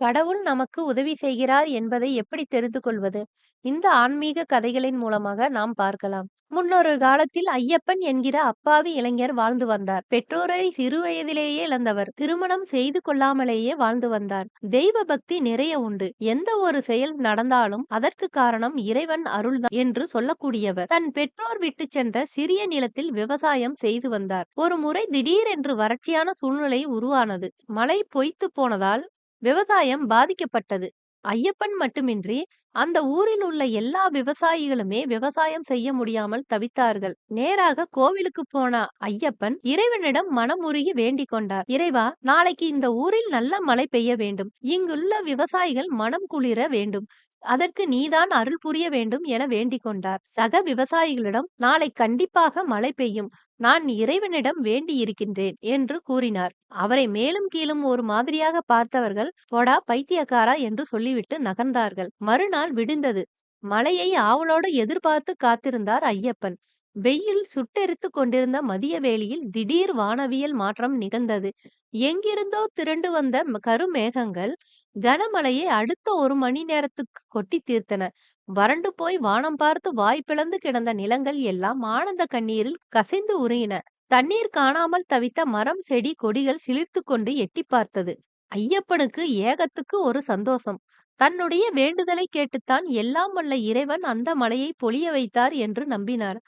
கடவுள் நமக்கு உதவி செய்கிறார் என்பதை எப்படி தெரிந்து கொள்வது? இந்த ஆன்மீக கதைகளின் மூலமாக நாம் பார்க்கலாம். முன்னொரு காலத்தில் ஐயப்பன் என்கிற அப்பாவி இளைஞர் வாழ்ந்து வந்தார். பெற்றோரை சிறுவயதிலேயே இழந்தவர். திருமணம் செய்து கொள்ளாமலேயே வாழ்ந்து வந்தார். தெய்வ பக்தி நிறைய உண்டு. எந்த ஒரு செயல் நடந்தாலும் அதற்கு காரணம் இறைவன் அருள்தான் என்று சொல்லக்கூடியவர். தன் பெற்றோர் விட்டு சென்ற சிறிய நிலத்தில் விவசாயம் செய்து வந்தார். ஒரு முறை திடீரென்று வறட்சியான சூழ்நிலை உருவானது. மழை பொய்த்துப் போனதால் விவசாயம் பாதிக்கப்பட்டது. ஐயப்பன் மட்டுமின்றி அந்த ஊரில் உள்ள எல்லா விவசாயிகளுமே விவசாயம் செய்ய முடியாமல் தவித்தார்கள். நேராக கோவிலுக்கு போன ஐயப்பன் இறைவனிடம் மனமுருகி வேண்டிக் கொண்டார். இறைவா நாளைக்கு இந்த ஊரில் நல்ல மழை பெய்ய வேண்டும். இங்குள்ள விவசாயிகள் மனம் குளிர வேண்டும். அதற்கு நீதான் அருள் புரிய வேண்டும் என வேண்டிக் கொண்டார். சக விவசாயிகளிடம் நாளை கண்டிப்பாக மழை பெய்யும். நான் இறைவனிடம் வேண்டி இருக்கின்றேன் என்று கூறினார். அவரை மேலும் கீழும் ஒரு மாதிரியாக பார்த்தவர்கள் பொடா பைத்தியக்காரா என்று சொல்லிவிட்டு நகர்ந்தார்கள். மறுநாள் விடிந்தது. மழையை ஆவலோடு எதிர்பார்த்து காத்திருந்தார் ஐயப்பன். வெயில் சுட்டெரித்துக் கொண்டிருந்த மதிய வேளையில் திடீர் வானவியல் மாற்றம் நிகழ்ந்தது. எங்கிருந்தோ திரண்டு வந்த கருமேகங்கள் கனமழையை அடுத்த ஒரு மணி நேரத்துக்கு கொட்டி தீர்த்தன. வறண்டு போய் வானம் பார்த்து வாய் பிளந்து கிடந்த நிலங்கள் எல்லாம் ஆனந்த கண்ணீரில் கசிந்து உருகின. தண்ணீர் காணாமல் தவித்த மரம் செடி கொடிகள் சிலிர்த்து கொண்டு எட்டி பார்த்தது. ஐயப்பனுக்கு ஏகத்துக்கு ஒரு சந்தோஷம். தன்னுடைய வேண்டுதலை கேட்டுத்தான் எல்லாம் வல்ல இறைவன் அந்த மலையை பொழிய வைத்தார் என்று நம்பினார்.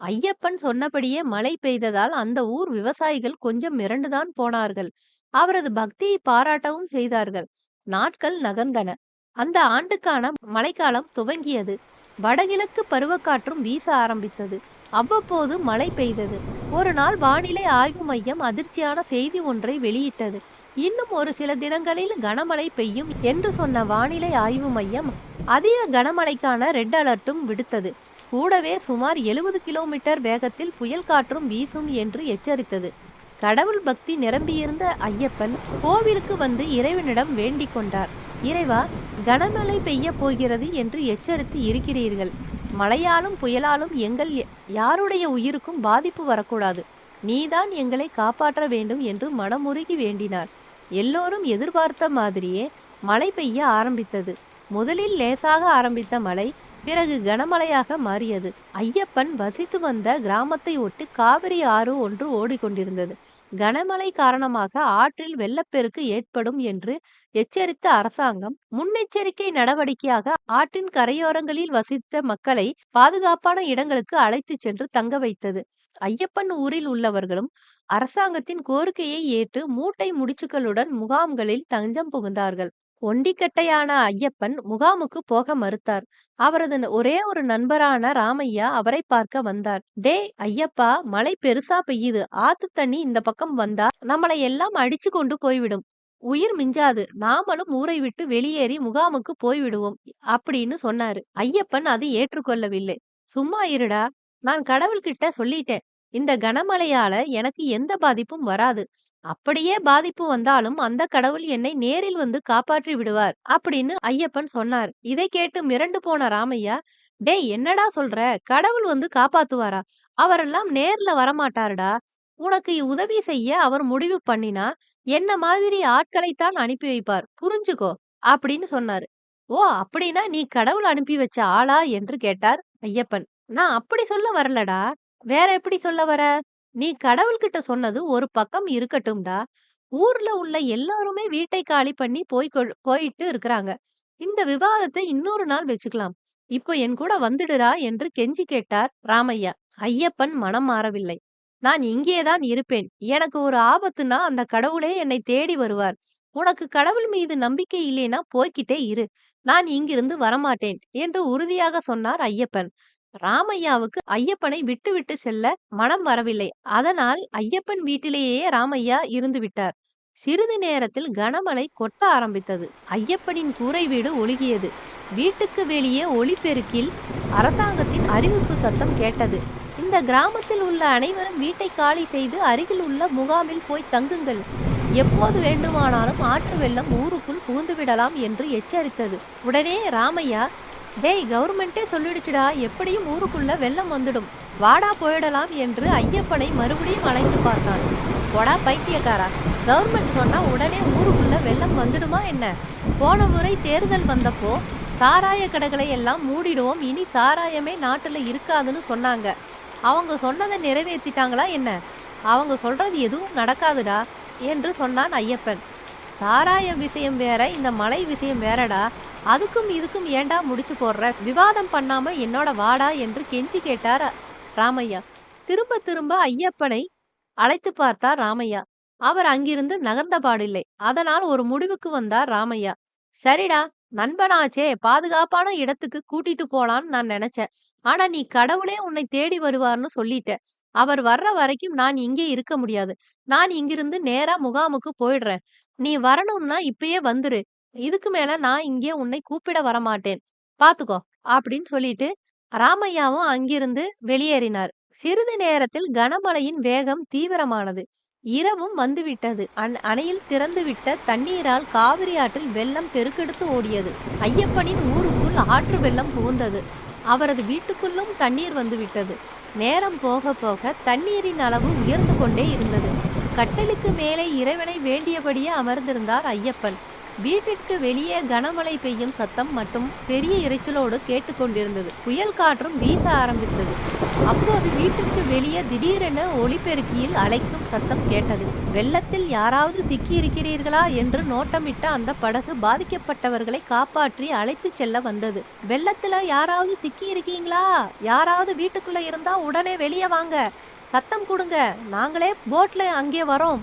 ஐயப்பன் சொன்னபடியே மழை பெய்ததால் அந்த ஊர் விவசாயிகள் கொஞ்சம் மிரண்டுதான் போனார்கள். அவரது பக்தியை பாராட்டவும் செய்தார்கள். நாட்கள் நகர்ந்தன. அந்த ஆண்டுக்கான மழைக்காலம் துவங்கியது. வடகிழக்கு பருவக்காற்றும் வீச ஆரம்பித்தது. அவ்வப்போது மழை பெய்தது. ஒரு நாள் வானிலை ஆய்வு மையம் அதிர்ச்சியான செய்தி ஒன்றை வெளியிட்டது. இன்னும் ஒரு சில தினங்களில் கனமழை பெய்யும் என்று சொன்ன வானிலை ஆய்வு மையம் அதிக கனமழைக்கான ரெட் அலர்ட்டும் விடுத்தது. கூடவே சுமார் 70 கிலோமீட்டர் வேகத்தில் புயல் காற்றும் வீசும் என்று எச்சரித்தது. கடவுள் பக்தி நிரம்பியிருந்த ஐயப்பன் கோவிலுக்கு வந்து இறைவனிடம் வேண்டிக் கொண்டார். இறைவா கனமழை பெய்யப் போகிறது என்று எச்சரித்து இருக்கிறீர்கள். மழையாலும் புயலாலும் எங்கள் யாருடைய உயிருக்கும் பாதிப்பு வரக்கூடாது. நீதான் எங்களை காப்பாற்ற வேண்டும் என்று மனமுருகி வேண்டினார். எல்லோரும் எதிர்பார்த்த மாதிரியே மழை பெய்ய ஆரம்பித்தது. முதலில் லேசாக ஆரம்பித்த மழை பிறகு கனமழையாக மாறியது. ஐயப்பன் வசித்து வந்த கிராமத்தை ஒட்டி காவிரி ஆறு ஒன்று ஓடிக்கொண்டிருந்தது. கனமழை காரணமாக ஆற்றில் வெள்ளப்பெருக்கு ஏற்படும் என்று எச்சரித்த அரசாங்கம் முன்னெச்சரிக்கை நடவடிக்கையாக ஆற்றின் கரையோரங்களில் வசித்த மக்களை பாதுகாப்பான இடங்களுக்கு அழைத்துச் சென்று தங்க வைத்தது. ஐயப்பன் ஊரில் உள்ளவர்களும் அரசாங்கத்தின் கோரிக்கையை ஏற்று மூட்டை முடிச்சுக்களுடன் முகாம்களில் தஞ்சம் புகுந்தார்கள். ஒண்டிக்கட்டையான ஐயப்பன் முகாமுக்கு போக மறுத்தார். அவரது ஒரே ஒரு நண்பரான ராமையா அவரை பார்க்க வந்தார். டே ஐயப்பா மழை பெருசா பெய்யுது. ஆத்து தண்ணி இந்த பக்கம் வந்தா நம்மளை எல்லாம் அடிச்சு கொண்டு போய்விடும். உயிர் மிஞ்சாது. நாமளும் ஊரை விட்டு வெளியேறி முகாமுக்கு போய்விடுவோம் அப்படின்னு சொன்னாரு. ஐயப்பன் அது ஏற்றுக்கொள்ளவில்லை. சும்மா இருடா. நான் கடவுள்கிட்ட சொல்லிட்டேன். இந்த கனமழையால எனக்கு எந்த பாதிப்பும் வராது. அப்படியே பாதிப்பு வந்தாலும் அந்த கடவுள் என்னை நேரில் வந்து காப்பாற்றி விடுவார் அப்படின்னு ஐயப்பன் சொன்னார். இதை கேட்டு மிரண்டு போன ராமையா டேய் என்னடா சொல்ற? கடவுள் வந்து காப்பாத்துவாரா? அவரெல்லாம் நேர்ல வரமாட்டாருடா. உனக்கு உதவி செய்ய அவர் முடிவு பண்ணினா என்ன மாதிரி ஆட்களைத்தான் அனுப்பி வைப்பார்? புரிஞ்சுக்கோ அப்படின்னு சொன்னாரு. ஓ அப்படின்னா நீ கடவுள் அனுப்பி வச்ச ஆளா? என்று கேட்டார் ஐயப்பன். நான் அப்படி சொல்ல வரலடா. வேற எப்படி சொல்ல வர? நீ கடவுள்கிட்ட சொன்னது ஒரு பக்கம் இருக்கட்டும்டா. ஊர்ல உள்ள எல்லாருமே வீட்டை காலி பண்ணி போய் போயிட்டு இருக்கிறாங்க. இந்த விவாதத்தை இன்னொரு நாள் வச்சுக்கலாம். இப்போ என் கூட வந்துடுடா என்று கெஞ்சி கேட்டார் ராமையா. ஐயப்பன் மனம் மாறவில்லை. நான் இங்கேதான் இருப்பேன். எனக்கு ஒரு ஆபத்துனா அந்த கடவுளே என்னை தேடி வருவார். உனக்கு கடவுள் மீது நம்பிக்கை இல்லைனா போய்க்கிட்டே இரு. நான் இங்கிருந்து வரமாட்டேன் என்று உறுதியாக சொன்னார் ஐயப்பன். ராமையாவுக்கு ஐயப்பனை விட்டுவிட்டு செல்ல மனம் வரவில்லை. அதனால் ஐயப்பன் வீட்டிலேயே ராமையா இருந்து விட்டார். சிறிது நேரத்தில் கனமழை கொட்ட ஆரம்பித்தது. ஐயப்பனின் கூரை வீடு ஒழுகியது. வீட்டுக்கு வெளியே ஒளிபெருக்கில் அரசாங்கத்தின் அறிவிப்பு சத்தம் கேட்டது. இந்த கிராமத்தில் உள்ள அனைவரும் வீட்டை காலி செய்து அருகில் உள்ள முகாமில் போய் தங்குங்கள். எப்போது வேண்டுமானாலும் ஆற்று வெள்ளம் ஊருக்குள் புகுந்துவிடலாம் என்று எச்சரித்தது. உடனே ராமையா டேய் கவர்மெண்ட்டே சொல்லிடுச்சுடா எப்படியும் ஊருக்குள்ள வெள்ளம் வந்துடும். வாடா போயிடலாம் என்று ஐயப்பனை மறுபடியும் அழைத்து பார்த்தான் போடா பைத்தியக்காரா. கவர்மெண்ட் சொன்னா உடனே ஊருக்குள்ள வெள்ளம் வந்துடுமா என்ன? போன முறை தேர்தல் வந்தப்போ சாராய கடைகளை எல்லாம் மூடிடுவோம் இனி சாராயமே நாட்டில் இருக்காதுன்னு சொன்னாங்க. அவங்க சொன்னதை நிறைவேற்றிட்டாங்களா என்ன? அவங்க சொல்றது எதுவும் நடக்காதுடா என்று சொன்னான் ஐயப்பன். சாராய விஷயம் வேற இந்த மலை விஷயம் வேறடா. அதுக்கும் இதுக்கும் ஏண்டா முடிச்சு போடுற? விவாதம் பண்ணாம என்னோட வாடா என்று கெஞ்சி கேட்டார் ராமையா. திரும்ப திரும்ப ஐயப்பனை அழைத்து பார்த்தார் ராமையா. அவர் அங்கிருந்து நகர்ந்த பாடில்லை. அதனால் ஒரு முடிவுக்கு வந்தார் ராமையா. சரிடா நண்பனாச்சே பாதுகாப்பான இடத்துக்கு கூட்டிட்டு போலான்னு நான் நினைச்சேன். ஆனா நீ கடவுளே உன்னை தேடி வருவார்னு சொல்லிட்ட. அவர் வர்ற வரைக்கும் நான் இங்கே இருக்க முடியாது. நான் இங்கிருந்து நேரா முகாமுக்கு போயிடுறேன். நீ வரணும்னா இப்பயே வந்துரு. இதுக்கு மேல நான் இங்கே உன்னை கூப்பிட வரமாட்டேன் பாத்துக்கோ அப்படின்னு சொல்லிட்டு ராமையாவும் அங்கிருந்து வெளியேறினார். சிறிது நேரத்தில் கனமழையின் வேகம் தீவிரமானது. இரவும் வந்துவிட்டது. அந் அணையில் திறந்துவிட்ட தண்ணீரால் காவிரி ஆற்றில் வெள்ளம் பெருக்கெடுத்து ஓடியது. ஐயப்பனின் ஊருக்குள் ஆற்று வெள்ளம் புகுந்தது. அவரது வீட்டுக்குள்ளும் தண்ணீர் வந்துவிட்டது. நேரம் போக போக தண்ணீரின் அளவு உயர்ந்து கொண்டே இருந்தது. கட்டலுக்கு மேலே இறைவனை வேண்டியபடியே அமர்ந்திருந்தார் ஐயப்பன். வீட்டிற்கு வெளியே கனமழை பெய்யும் சத்தம் மட்டும் பெரிய இறைச்சலோடு கேட்டுக்கொண்டிருந்தது. புயல் காற்றும் வீச ஆரம்பித்தது. அப்போது வீட்டிற்கு வெளியே திடீரென ஒளிபெருக்கியில் அழைக்கும் சத்தம் கேட்டது. வெள்ளத்தில் யாராவது சிக்கி இருக்கிறீர்களா என்று நோட்டமிட்ட அந்த படகு பாதிக்கப்பட்டவர்களை காப்பாற்றி அழைத்து செல்ல வந்தது. வெள்ளத்துல யாராவது சிக்கி இருக்கீங்களா யாராவது வீட்டுக்குள்ள இருந்தா உடனே வெளியே வாங்க. சத்தம் கொடுங்க. நாங்களே போட்ல அங்கே வரோம்.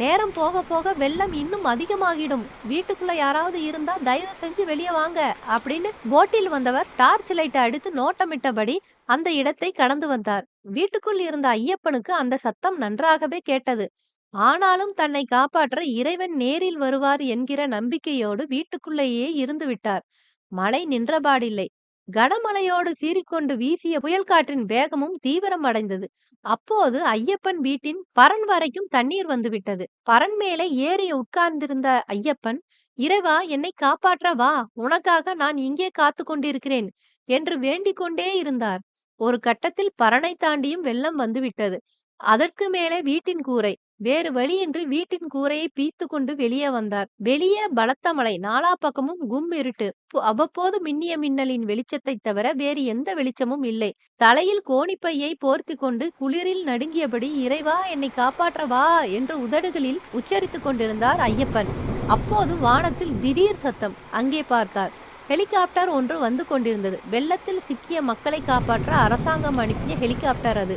நேரம் போக போக வெள்ளம் இன்னும் அதிகமாகிடும். வீட்டுக்குள்ள யாராவது இருந்தா தயவு செஞ்சு வெளியே வாங்க அப்படின்னு போட்டில் வந்தவர் டார்ச் லைட்டை அடித்து நோட்டமிட்டபடி அந்த இடத்தை கடந்து வந்தார். வீட்டுக்குள் இருந்த ஐயப்பனுக்கு அந்த சத்தம் நன்றாகவே கேட்டது. ஆனாலும் தன்னை காப்பாற்ற இறைவன் நேரில் வருவார் என்கிற நம்பிக்கையோடு வீட்டுக்குள்ளேயே இருந்து விட்டார். மழை நின்றபாடில்லை கனமழையோடு சீறிக்கொண்டு வீசிய புயல் காற்றின் வேகமும் தீவிரம் அடைந்தது. அப்போது ஐயப்பன் வீட்டின் பரன் வரைக்கும் தண்ணீர் வந்துவிட்டது பரன் மேலே ஏறி உட்கார்ந்திருந்த ஐயப்பன் இறைவா என்னை காப்பாற்ற வா. உனக்காக நான் இங்கே காத்து கொண்டிருக்கிறேன் என்று வேண்டிக் கொண்டே இருந்தார். ஒரு கட்டத்தில் பரனை தாண்டியும் வெள்ளம் வந்துவிட்டது அதற்கு மேலே வீட்டின் கூரை வேறு வழியின்றி வீட்டின் கூரையை பீத்து கொண்டு வெளியே வந்தார். வெளியே பலத்த மழை நாலா பக்கமும் கும் இருட்டு. அவ்வப்போது மின்னிய மின்னலின் வெளிச்சத்தை தவிர வேறு எந்த வெளிச்சமும் இல்லை. தலையில் கோணிப்பையை போர்த்தி கொண்டு குளிரில் நடுங்கியபடி இறைவா என்னை காப்பாற்றவா என்று உதடுகளில் உச்சரித்துக் கொண்டிருந்தார் ஐயப்பன். அப்போது வானத்தில் திடீர் சத்தம். அங்கே பார்த்தார். ஹெலிகாப்டர் ஒன்று வந்து கொண்டிருந்தது. வெள்ளத்தில் சிக்கிய மக்களை காப்பாற்ற அரசாங்கம் அனுப்பிய ஹெலிகாப்டர் அது.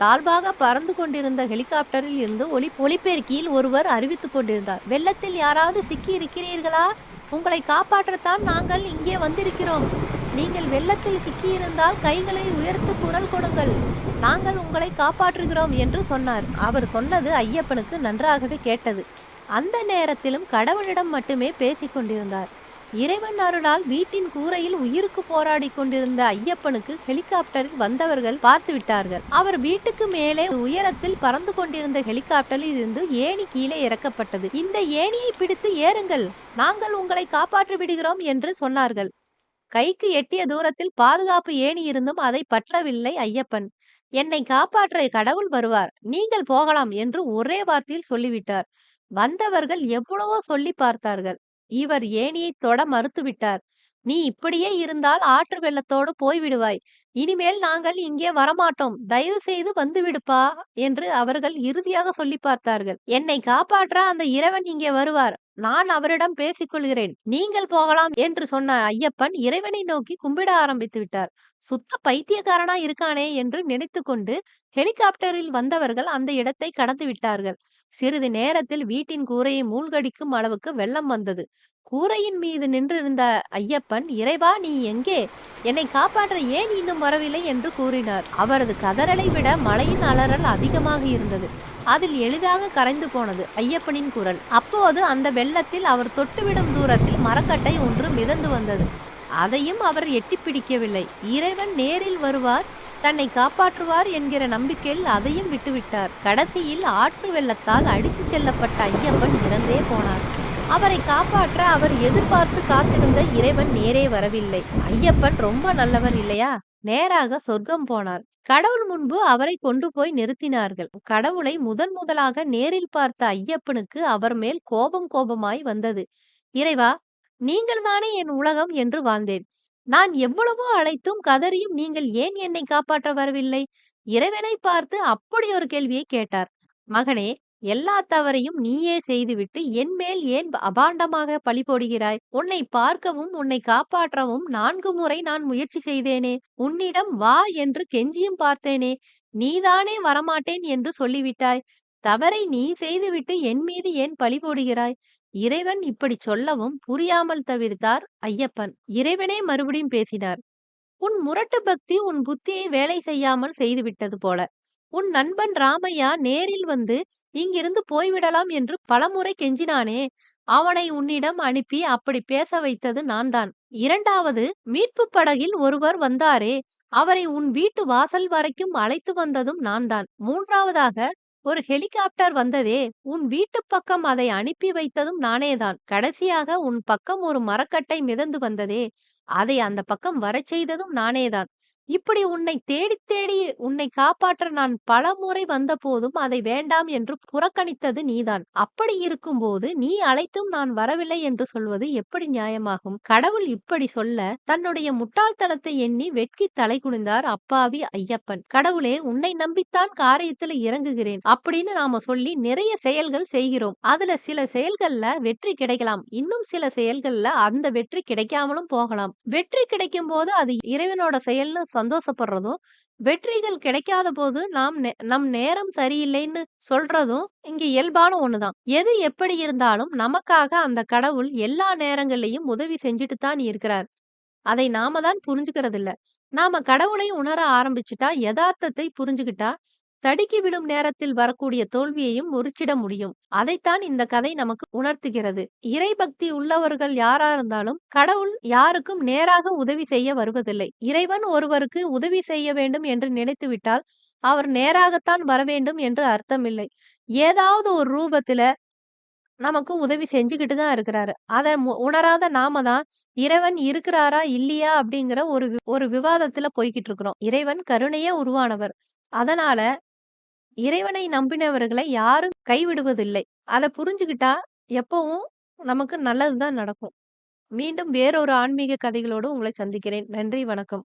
தாழ்வாக பறந்து கொண்டிருந்த ஹெலிகாப்டரில் இருந்து ஒளி ஒளிபெருக்கியில் ஒருவர் அறிவித்துக் கொண்டிருந்தார். வெள்ளத்தில் யாராவது சிக்கி இருக்கிறீர்களா? உங்களை காப்பாற்றத்தான் நாங்கள் இங்கே வந்திருக்கிறோம். நீங்கள் வெள்ளத்தில் சிக்கியிருந்தால் கைகளை உயர்த்து குரல் கொடுங்கள். நாங்கள் உங்களை காப்பாற்றுகிறோம் என்று சொன்னார். அவர் சொன்னது ஐயப்பனுக்கு நன்றாகவே கேட்டது. அந்த நேரத்திலும் கடவுளிடம் மட்டுமே பேசிக் கொண்டிருந்தார். இறைவன் அருளால் வீட்டின் கூரையில் உயிருக்கு போராடி கொண்டிருந்த ஐயப்பனுக்கு ஹெலிகாப்டரில் வந்தவர்கள் பார்த்து விட்டார்கள். அவர் வீட்டுக்கு மேலே உயரத்தில் பறந்து கொண்டிருந்த ஹெலிகாப்டரில் இருந்து ஏணி கீழே இறக்கப்பட்டது. இந்த ஏணியை பிடித்து ஏறுங்கள். நாங்கள் உங்களை காப்பாற்றி விடுகிறோம் என்று சொன்னார்கள். கைக்கு எட்டிய தூரத்தில் பாதுகாப்பு ஏணி இருந்தும் அதை பற்றவில்லை ஐயப்பன். என்னை காப்பாற்ற கடவுள் வருவார். நீங்கள் போகலாம் என்று ஒரே வார்த்தையில் சொல்லிவிட்டார். வந்தவர்கள் எவ்வளவோ சொல்லி பார்த்தார்கள். இவர் ஏணியை தொட மறுத்துவிட்டார். நீ இப்படியே இருந்தால் ஆற்று வெள்ளத்தோடு போய்விடுவாய். இனிமேல் நாங்கள் இங்கே வரமாட்டோம். தயவு செய்து வந்து விடுப்பா என்று அவர்கள் இறுதியாக சொல்லி பார்த்தார்கள். என்னை காப்பாற்ற அந்த இறைவன் இங்கே வருவார். நான் அவரிடம் பேசிக்கொள்கிறேன் நீங்கள் போகலாம் என்று சொன்ன ஐயப்பன் இறைவனை நோக்கி கும்பிட ஆரம்பித்து விட்டார். சுத்த பைத்தியக்காரனா இருக்கானே என்று நினைத்து கொண்டு ஹெலிகாப்டரில் வந்தவர்கள் அந்த இடத்தை கடந்து விட்டார்கள். சிறிது நேரத்தில் வீட்டின் கூரையை மூழ்கடிக்கும் அளவுக்கு வெள்ளம் வந்தது. கூரையின் மீது நின்றிருந்த ஐயப்பன் இறைவா நீ எங்கே? என்னை காப்பாற்ற ஏன் இன்னும் வரவில்லை? என்று கூறினார். அவரது கதறலை விட மழையின் அலறல் அதிகமாக இருந்தது. அதில் எளிதாக கரைந்து போனது ஐயப்பனின் குரல். அப்போது அந்த வெள்ளத்தில் அவர் தொட்டுவிடும் தூரத்தில் மரக்கட்டை ஒன்று மிதந்து வந்தது. அதையும் அவர் எட்டி பிடிக்கவில்லை. இறைவன் நேரில் வருவார் தன்னை காப்பாற்றுவார் என்கிற நம்பிக்கையில் அதையும் விட்டுவிட்டார். கடைசியில் ஆற்று வெள்ளத்தால் அடித்துச் செல்லப்பட்ட ஐயப்பன் இறந்தே போனார். அவரை காப்பாற்ற அவர் எதிர்பார்த்து காத்திருந்த இறைவன் நேரே வரவில்லை. ஐயப்பன் ரொம்ப நல்லவர் இல்லையா? நேராக சொர்க்கம் போனார் கடவுள் முன்பு அவரை கொண்டு போய் நிறுத்தினார்கள் கடவுளை முதன் முதலாக நேரில் பார்த்த ஐயப்பனுக்கு அவர் மேல் கோபம் கோபமாய் வந்தது இறைவா நீங்கள் தானே என் உலகம் என்று வாழ்ந்தேன். நான் எவ்வளவோ அழைத்தும் கதறியும் நீங்கள் ஏன் என்னை காப்பாற்ற வரவில்லை? இறைவனைப் பார்த்து அப்படி ஒரு கேள்வியை கேட்டார். மகனே, எல்லாத் தவறையும் நீயே செய்துவிட்டு என்மேல் ஏன் அபாண்டமாக பழி போடுகிறாய்? உன்னை பார்க்கவும் உன்னை காப்பாற்றவும் நான்கு முறை நான் முயற்சி செய்தேனே. உன்னிடம் வா என்று கெஞ்சியும் பார்த்தேனே. நீதானே வரமாட்டேன் என்று சொல்லிவிட்டாய். தவறை நீ செய்துவிட்டு என் மீது ஏன் பழி போடுகிறாய்? இறைவன் இப்படிச் சொல்லவும் புரியாமல் தவிர்த்தார் ஐயப்பன். இறைவனே மறுபடியும் பேசினார். உன் முரட்டு பக்தி உன் புத்தியை வேலை செய்யாமல் செய்துவிட்டது போல. உன் நண்பன் ராமையா நேரில் வந்து இங்கிருந்து போய்விடலாம் என்று பலமுறை கெஞ்சினானே. அவனை உன்னிடம் அனுப்பி அப்படி பேச வைத்தது நான்தான். இரண்டாவது மீட்புப் படகில் ஒருவர் வந்தாரே. அவரை உன் வீட்டு வாசல் வரைக்கும் அழைத்து வந்ததும் நான்தான். மூன்றாவதாக ஒரு ஹெலிகாப்டர் வந்ததே. உன் வீட்டுப் பக்கம் அதை அனுப்பி வைத்ததும் நானேதான். கடைசியாக உன் பக்கம் ஒரு மரக்கட்டை மிதந்து வந்ததே. அதை அந்தப் பக்கம் வரச் செய்ததும் நானேதான். இப்படி உன்னை தேடித் தேடி உன்னை காப்பாற்ற நான் பல முறை வந்த வந்தபோதும் அதை வேண்டாம் என்று புறக்கணித்தது நீதான். அப்படி இருக்கும்போது நீ அழைத்தும் நான் வரவில்லை என்று சொல்வது எப்படி நியாயமாகும்? கடவுள் இப்படி சொல்ல தன்னுடைய முட்டாள்தனத்தை எண்ணி வெட்கித் தலைகுனிந்தார் அப்பாவி ஐயப்பன். கடவுளே உன்னை நம்பித்தான் காரியத்துல இறங்குகிறேன் அப்படின்னு நாம சொல்லி நிறைய செயல்கள் செய்கிறோம். அதுல சில செயல்கள்ல வெற்றி கிடைக்கலாம். இன்னும் சில செயல்கள்ல அந்த வெற்றி கிடைக்காமலும் போகலாம். வெற்றி கிடைக்கும் போது அது இறைவனோட செயல்னு சந்தோஷப்படுறதும், வெற்றிகள் கிடைக்காத போது நாம் நம் நேரம் சரியில்லைன்னு சொல்றதும் இங்க இயல்பான ஒண்ணுதான். எது எப்படி இருந்தாலும் நமக்காக அந்த கடவுள் எல்லா நேரங்களிலையும் உதவி செஞ்சுட்டு தான் இருக்கிறார். அதை நாம தான் புரிஞ்சுக்கிறதில்ல. நாம கடவுளை உணர ஆரம்பிச்சுட்டா, யதார்த்தத்தை புரிஞ்சுகிட்டா, தடுக்கி விழும் நேரத்தில் வரக்கூடிய தோல்வியையும் முறிச்சிட முடியும். அதைத்தான் இந்த கதை நமக்கு உணர்த்துகிறது. இறைபக்தி உள்ளவர்கள் யாரா இருந்தாலும் கடவுள் யாருக்கும் நேராக உதவி செய்ய வருவதில்லை. இறைவன் ஒருவருக்கு உதவி செய்ய வேண்டும் என்று நினைத்துவிட்டால், அவர் நேராகத்தான் வரவேண்டும் என்று அர்த்தமில்லை. ஏதாவது ஒரு ரூபத்துல நமக்கு உதவி செஞ்சுக்கிட்டு தான் இருக்கிறாரு. அதை உணராத நாம தான் இறைவன் இருக்கிறாரா? இல்லையா? அப்படிங்கிற ஒரு ஒரு விவாதத்துல போய்கிட்டு இருக்கிறோம். இறைவன் கருணையே உருவானவர். அதனால இறைவனை நம்பினவர்களை யாரும் கைவிடுவதில்லை. அத புரிஞ்சுகிட்டா எப்பவும் நமக்கு நல்லது தான் நடக்கும். மீண்டும் வேறொரு ஆன்மீக கதைகளோடு உங்களை சந்திக்கிறேன். நன்றி, வணக்கம்.